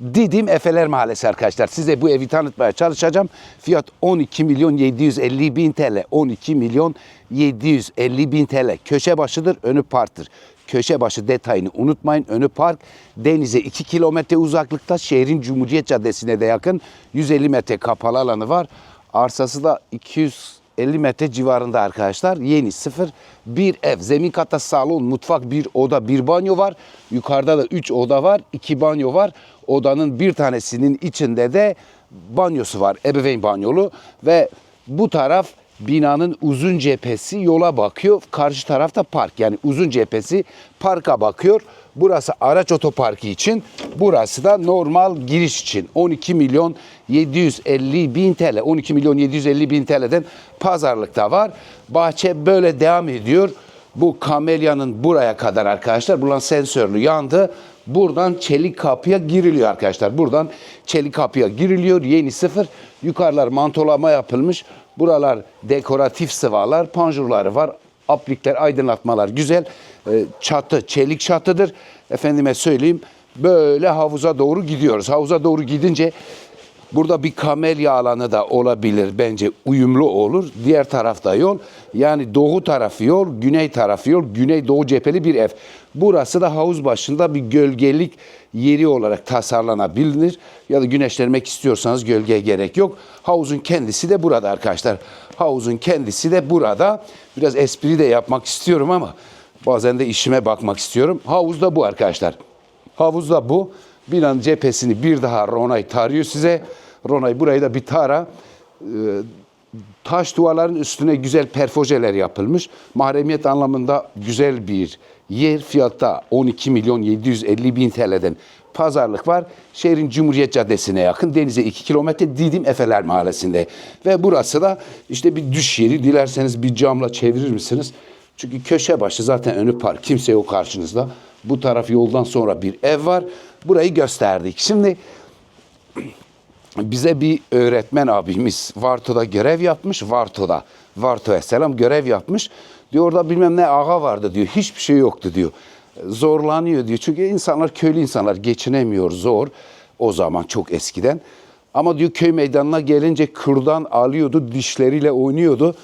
Didim Efeler Mahallesi arkadaşlar. Size bu evi tanıtmaya çalışacağım. Fiyat 12 milyon 750 bin TL. 12 milyon 750 bin TL. Köşe başıdır, önü parktır. Köşe başı detayını unutmayın. Önü park. Denize 2 kilometre uzaklıkta. Şehrin Cumhuriyet Caddesi'ne de yakın. 150 metre kapalı alanı var. Arsası da 250 metre civarında arkadaşlar. Yeni sıfır bir ev. Zemin katta salon, mutfak, bir oda, bir banyo var. Yukarıda da 3 oda var, 2 banyo var. Odanın bir tanesinin içinde de banyosu var. Ebeveyn banyolu ve bu taraf binanın uzun cephesi yola bakıyor. Karşı tarafta park. Yani uzun cephesi parka bakıyor. Burası araç otoparkı için. Burası da normal giriş için. 12 milyon 750 bin TL. 12 milyon 750 bin TL'den pazarlıkta var. Bahçe böyle devam ediyor. Bu kamelyanın buraya kadar arkadaşlar. Buradan sensörlü yandı. Buradan çelik kapıya giriliyor arkadaşlar. Buradan çelik kapıya giriliyor. Yeni sıfır. Yukarılar mantolama yapılmış. Buralar dekoratif sıvalar, panjurları var. Aplikler, aydınlatmalar güzel. Ee, Çatı, çelik çatıdır. Efendime söyleyeyim böyle havuza doğru gidiyoruz. Havuza doğru gidince Burada bir kamelya alanı da olabilir bence uyumlu olur. Diğer tarafta yol. Yani doğu tarafı yol, güney tarafı yol, güney doğu cepheli bir ev. Burası da havuz başında bir gölgelik yeri olarak tasarlanabilir. Ya da güneşlenmek istiyorsanız gölgeye gerek yok. Havuzun kendisi de burada arkadaşlar. Havuzun kendisi de burada. Biraz espri de yapmak istiyorum ama bazen de işime bakmak istiyorum. Havuz da bu arkadaşlar. Havuz da bu. Binanın cephesini bir daha Ronay tarıyor size. Ronay burayı da bir tara. Ee, taş duvarların üstüne güzel perfojeler yapılmış. Mahremiyet anlamında güzel bir yer. Fiyatta 12 milyon 750 bin TL'den pazarlık var. Şehrin Cumhuriyet Caddesi'ne yakın. Denize 2 kilometre Didim Efeler Mahallesi'nde. Ve burası da işte bir düş yeri. Dilerseniz bir camla çevirir misiniz? Çünkü köşe başı zaten önü park. Kimse yok karşınızda. Bu taraf yoldan sonra bir ev var. Burayı gösterdik. Şimdi bize bir öğretmen abimiz Varto'da görev yapmış. Varto'da. Varto'ya selam görev yapmış. Diyor orada bilmem ne ağa vardı diyor. Hiçbir şey yoktu diyor. Zorlanıyor diyor. Çünkü insanlar köylü insanlar geçinemiyor zor. O zaman çok eskiden. Ama diyor köy meydanına gelince kırdan alıyordu, dişleriyle oynuyordu.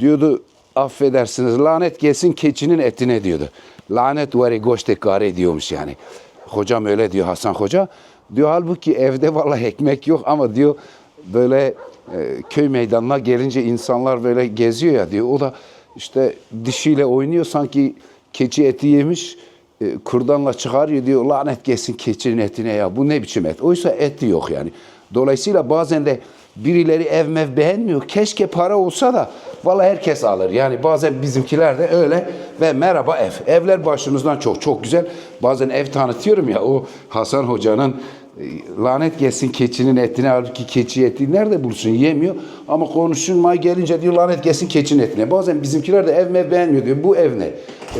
Diyordu affedersiniz lanet gelsin keçinin etine diyordu. Lanet var goşte diyormuş yani. Hocam öyle diyor Hasan Hoca. Diyor halbuki evde vallahi ekmek yok ama diyor böyle e, köy meydanına gelince insanlar böyle geziyor ya diyor. O da işte dişiyle oynuyor sanki keçi eti yemiş e, kurdanla çıkarıyor diyor lanet gelsin keçinin etine ya bu ne biçim et. Oysa eti yok yani. Dolayısıyla bazen de birileri ev mev beğenmiyor. Keşke para olsa da vallahi herkes alır. Yani bazen bizimkiler de öyle ve merhaba ev. Evler başımızdan çok çok güzel. Bazen ev tanıtıyorum ya o Hasan Hoca'nın e, lanet gelsin keçinin etine halbuki keçi eti nerede bulsun yemiyor. Ama konuşulmaya gelince diyor lanet gelsin keçinin etine. Bazen bizimkiler de ev mev beğenmiyor diyor. Bu ev ne?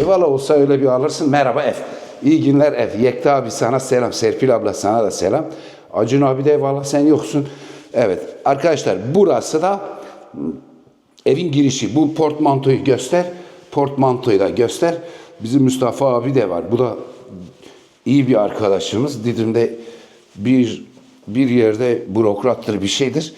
E valla olsa öyle bir alırsın. Merhaba ev. İyi günler ev. Yekta abi sana selam. Serpil abla sana da selam. Acun abi de eyvallah sen yoksun. Evet arkadaşlar burası da evin girişi. Bu portmantoyu göster. Portmantoyu da göster. Bizim Mustafa abi de var. Bu da iyi bir arkadaşımız. Didim'de bir bir yerde bürokrattır bir şeydir.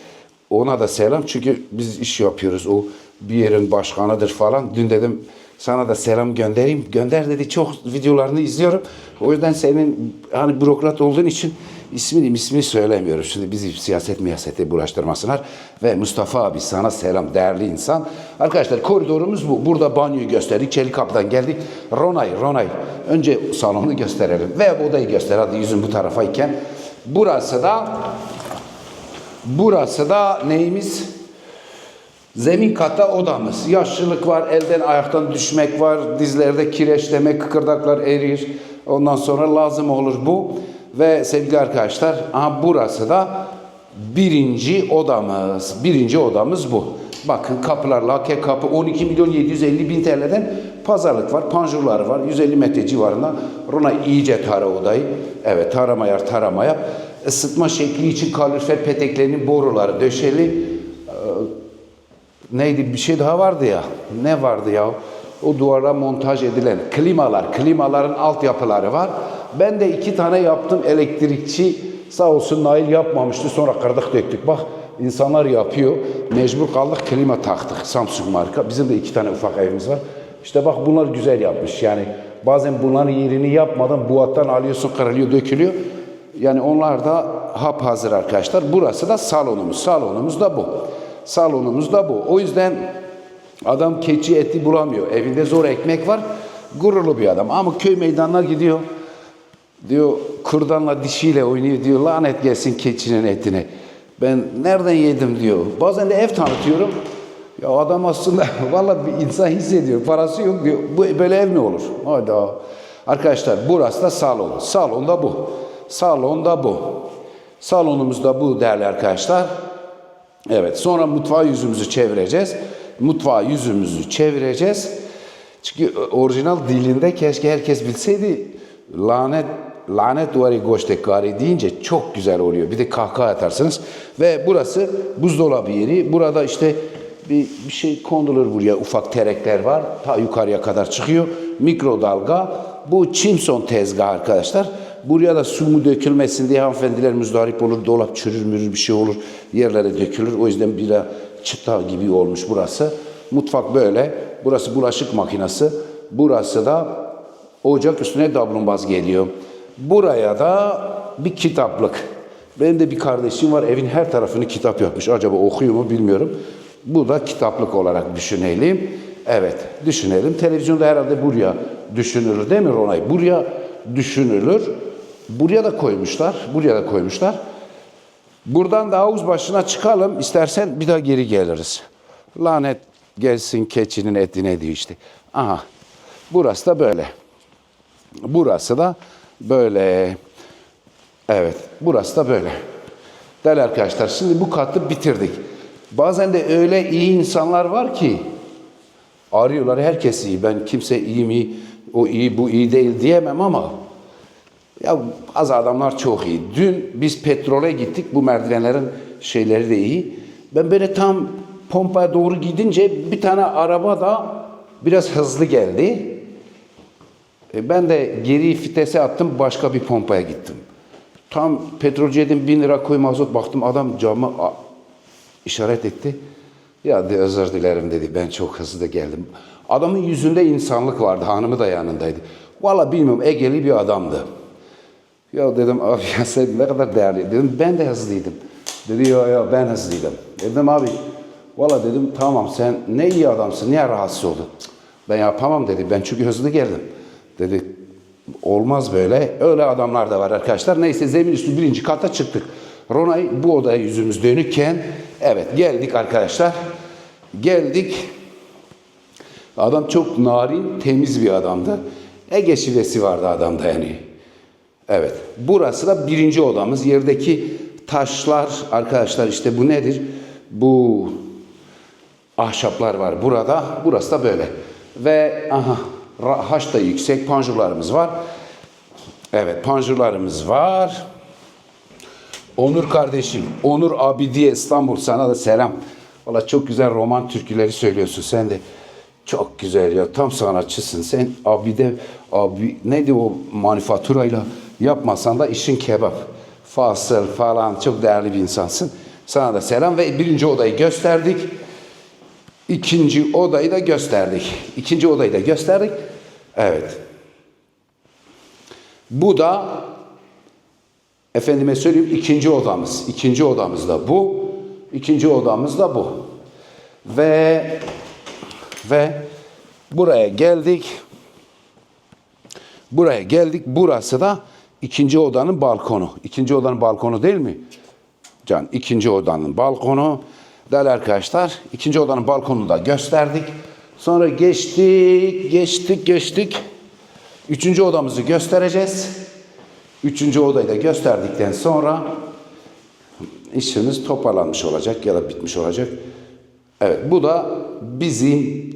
Ona da selam çünkü biz iş yapıyoruz. O bir yerin başkanıdır falan. Dün dedim sana da selam göndereyim. Gönder dedi çok videolarını izliyorum. O yüzden senin hani bürokrat olduğun için ismini ismini söylemiyorum. Şimdi bizi siyaset miyasete bulaştırmasınlar. Ve Mustafa abi sana selam değerli insan. Arkadaşlar koridorumuz bu. Burada banyoyu gösterdik. Çelik kapıdan geldik. Ronay, Ronay. Önce salonu gösterelim. Ve odayı göster. Hadi yüzün bu tarafayken. Burası da burası da neyimiz? Zemin kata odamız. Yaşlılık var, elden ayaktan düşmek var, dizlerde kireçleme, kıkırdaklar erir. Ondan sonra lazım olur bu. Ve sevgili arkadaşlar, aha burası da birinci odamız. Birinci odamız bu. Bakın kapılar lake kapı 12 milyon 750 bin TL'den pazarlık var. Panjurları var. 150 metre civarında. Rona iyice tara odayı. Evet tarama yar tarama yap. Isıtma şekli için kalorifer peteklerinin boruları döşeli neydi bir şey daha vardı ya. Ne vardı ya? O duvara montaj edilen klimalar, klimaların altyapıları var. Ben de iki tane yaptım elektrikçi Sağ olsun Nail yapmamıştı. Sonra kırdık döktük. Bak insanlar yapıyor. Mecbur kaldık klima taktık. Samsung marka. Bizim de iki tane ufak evimiz var. İşte bak bunlar güzel yapmış. Yani bazen bunların yerini yapmadan buattan alıyorsun kırılıyor dökülüyor. Yani onlar da hap hazır arkadaşlar. Burası da salonumuz. Salonumuz da bu. Salonumuz da bu. O yüzden adam keçi eti bulamıyor. Evinde zor ekmek var. Gururlu bir adam. Ama köy meydanına gidiyor. Diyor kurdanla dişiyle oynuyor diyor lanet gelsin keçinin etine. Ben nereden yedim diyor. Bazen de ev tanıtıyorum. Ya adam aslında vallahi bir insan hissediyor. Parası yok diyor. Bu böyle ev mi olur? Hayda. Arkadaşlar burası da salon. Salon da bu. Salon da bu. Salonumuz da bu değerli arkadaşlar. Evet sonra mutfağa yüzümüzü çevireceğiz. Mutfağa yüzümüzü çevireceğiz. Çünkü orijinal dilinde keşke herkes bilseydi lanet lanet duvarı goştekari deyince çok güzel oluyor. Bir de kahkaha atarsınız. Ve burası buzdolabı yeri. Burada işte bir, bir şey kondulur buraya. Ufak terekler var. Ta yukarıya kadar çıkıyor. Mikrodalga. Bu Çimson tezgahı arkadaşlar. Buraya da su mu dökülmesin diye hanımefendiler müzdarip olur. Dolap çürür mürür bir şey olur. Yerlere dökülür. O yüzden bir çıta gibi olmuş burası. Mutfak böyle. Burası bulaşık makinesi. Burası da ocak üstüne davlumbaz geliyor. Buraya da bir kitaplık. Benim de bir kardeşim var evin her tarafını kitap yapmış. Acaba okuyor mu bilmiyorum. Bu da kitaplık olarak düşünelim. Evet düşünelim. Televizyonda herhalde buraya düşünülür değil mi Ronay? Buraya düşünülür. Buraya da koymuşlar. Buraya da koymuşlar. Buradan da havuz başına çıkalım. İstersen bir daha geri geliriz. Lanet gelsin keçinin etine diyor işte. Aha. Burası da böyle. Burası da böyle. Evet. Burası da böyle. Değerli arkadaşlar şimdi bu katı bitirdik. Bazen de öyle iyi insanlar var ki arıyorlar herkes iyi. Ben kimse iyi mi o iyi bu iyi değil diyemem ama ya az adamlar çok iyi. Dün biz petrole gittik. Bu merdivenlerin şeyleri de iyi. Ben böyle tam pompaya doğru gidince bir tane araba da biraz hızlı geldi. E ben de geri fitese attım. Başka bir pompaya gittim. Tam petrolcüye dedim bin lira koy mazot. Baktım adam camı işaret etti. Ya de özür dilerim dedi. Ben çok hızlı geldim. Adamın yüzünde insanlık vardı. Hanımı da yanındaydı. Valla bilmiyorum Egeli bir adamdı. Ya dedim abi ya sen ne kadar değerli. Dedim ben de hızlıydım. Dedi ya ya ben hızlıydım. Dedim abi valla dedim tamam sen ne iyi adamsın niye rahatsız oldun? "Cık, Ben yapamam dedi ben çünkü hızlı geldim. Dedi olmaz böyle. Öyle adamlar da var arkadaşlar. Neyse zemin üstü birinci kata çıktık. Ronay bu odaya yüzümüz dönükken evet geldik arkadaşlar. Geldik. Adam çok narin, temiz bir adamdı. Ege şivesi vardı adamda yani. Evet. Burası da birinci odamız. Yerdeki taşlar arkadaşlar işte bu nedir? Bu ahşaplar var burada. Burası da böyle. Ve aha haş da yüksek panjurlarımız var. Evet panjurlarımız var. Onur kardeşim, Onur abi diye İstanbul sana da selam. Valla çok güzel roman türküleri söylüyorsun sen de. Çok güzel ya tam sanatçısın sen abi de abi neydi o manifaturayla yapmasan da işin kebap. Fasıl falan çok değerli bir insansın. Sana da selam ve birinci odayı gösterdik. İkinci odayı da gösterdik. İkinci odayı da gösterdik. Evet. Bu da efendime söyleyeyim ikinci odamız. İkinci odamız da bu. İkinci odamız da bu. Ve ve buraya geldik. Buraya geldik. Burası da ikinci odanın balkonu. İkinci odanın balkonu değil mi? Can ikinci odanın balkonu. Değerli arkadaşlar ikinci odanın balkonunu da gösterdik. Sonra geçtik, geçtik, geçtik. Üçüncü odamızı göstereceğiz. Üçüncü odayı da gösterdikten sonra işimiz toparlanmış olacak ya da bitmiş olacak. Evet bu da bizim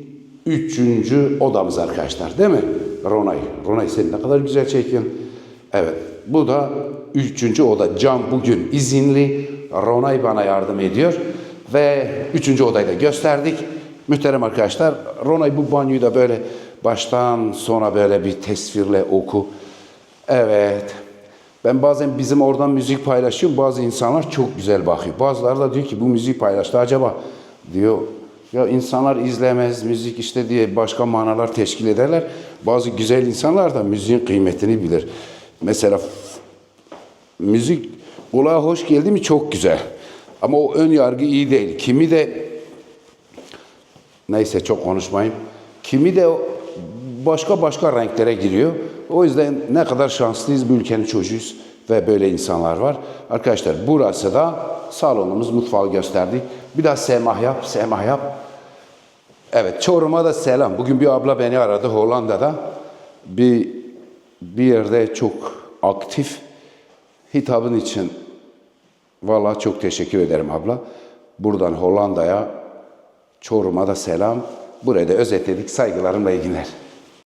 üçüncü odamız arkadaşlar değil mi? Ronay. Ronay sen ne kadar güzel çekiyorsun. Evet bu da üçüncü oda. Cam bugün izinli. Ronay bana yardım ediyor. Ve üçüncü odayı da gösterdik. Muhterem arkadaşlar Ronay bu banyoyu da böyle baştan sona böyle bir tesvirle oku. Evet. Ben bazen bizim oradan müzik paylaşıyorum. Bazı insanlar çok güzel bakıyor. Bazıları da diyor ki bu müziği paylaştı acaba diyor. Ya insanlar izlemez müzik işte diye başka manalar teşkil ederler. Bazı güzel insanlar da müziğin kıymetini bilir. Mesela müzik kulağa hoş geldi mi çok güzel. Ama o ön yargı iyi değil. Kimi de neyse çok konuşmayayım. Kimi de başka başka renklere giriyor. O yüzden ne kadar şanslıyız bu ülkenin çocuğuyuz ve böyle insanlar var. Arkadaşlar burası da salonumuz, mutfağı gösterdik. Bir daha semah yap, semah yap. Evet, Çorum'a da selam. Bugün bir abla beni aradı Hollanda'da. Bir bir yerde çok aktif hitabın için vallahi çok teşekkür ederim abla. Buradan Hollanda'ya, Çorum'a da selam. Buraya da özetledik. Saygılarımla iyi günler.